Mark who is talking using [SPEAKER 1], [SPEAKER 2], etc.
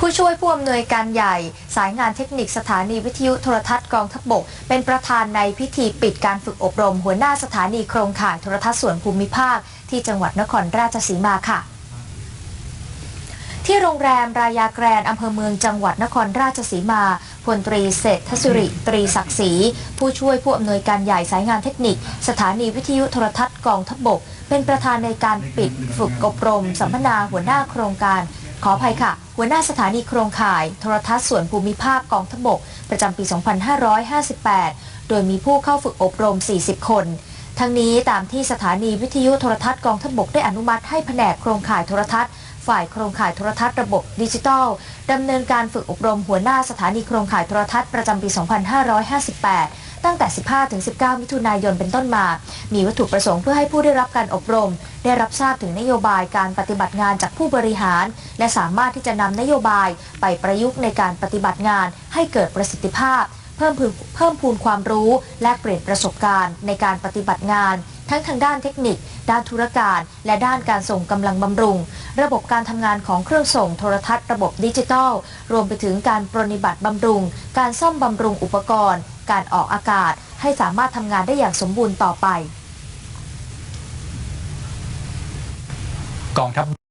[SPEAKER 1] ผู้ช่วยผู้อำนวยการใหญ่ สายงานเทคนิคสถานีวิทยุโทรทัศน์กองทัพบก เป็นประธานในพิธีปิดการฝึกอบรม หัวหน้าสถานีโครงข่ายโทรทัศน์ส่วนภูมิภาค ที่จังหวัดนครราชสีมาค่ะ ที่โรงแรมรายาแกรนอำเภอเมืองจังหวัดนครราชสีมาพลตรีเศรษฐศิริตรีศักดิ์ศรีผู้ช่วยผู้อำนวยการใหญ่สายงานเทคนิค สถานีวิทยุโทรทัศน์กองทัพบกเป็นประธานในการปิดฝึกอบรมสัมมนาหัวหน้าโครงการ ขออภัยค่ะ หัวหน้าสถานีโครงข่าย โทรทัศน์ส่วนภูมิภาคกองทบก ประจำปี 2558 โดยมีผู้เข้าฝึกอบรม 40 คน ทั้งนี้ตามที่สถานีวิทยุโทรทัศน์กองทบกได้อนุมัติให้แผนกโครงข่ายโทรทัศน์ฝ่ายโครงข่ายโทรทัศน์ระบบดิจิทัลดำเนินการฝึกอบรมหัวหน้าสถานีโครงข่ายโทรทัศน์ประจำปี 2558 ตั้งแต่ 15-19 มิถุนายนเป็นต้นมา มีวัตถุประสงค์เพื่อให้ผู้ได้รับการอบรม ได้รับทราบถึงนโยบายการปฏิบัติงานจากผู้บริหาร และสามารถที่จะนำนโยบายไปประยุกต์ในการปฏิบัติงานให้เกิดประสิทธิภาพ เพิ่มพูนเพิ่มพูนความรู้ และเปลี่ยนประสบการณ์ในการปฏิบัติงาน ทั้งทางด้านเทคนิค ด้านธุรการ และด้านการส่งกำลังบำรุง ระบบการทำงานของเครื่องส่งโทรทัศน์ระบบดิจิทัล รวมไปถึงการปรนิบัติบำรุง การซ่อมบำรุงอุปกรณ์ การออกอากาศ ให้สามารถทำงานได้อย่างสมบูรณ์ต่อไป
[SPEAKER 2] กองทัพ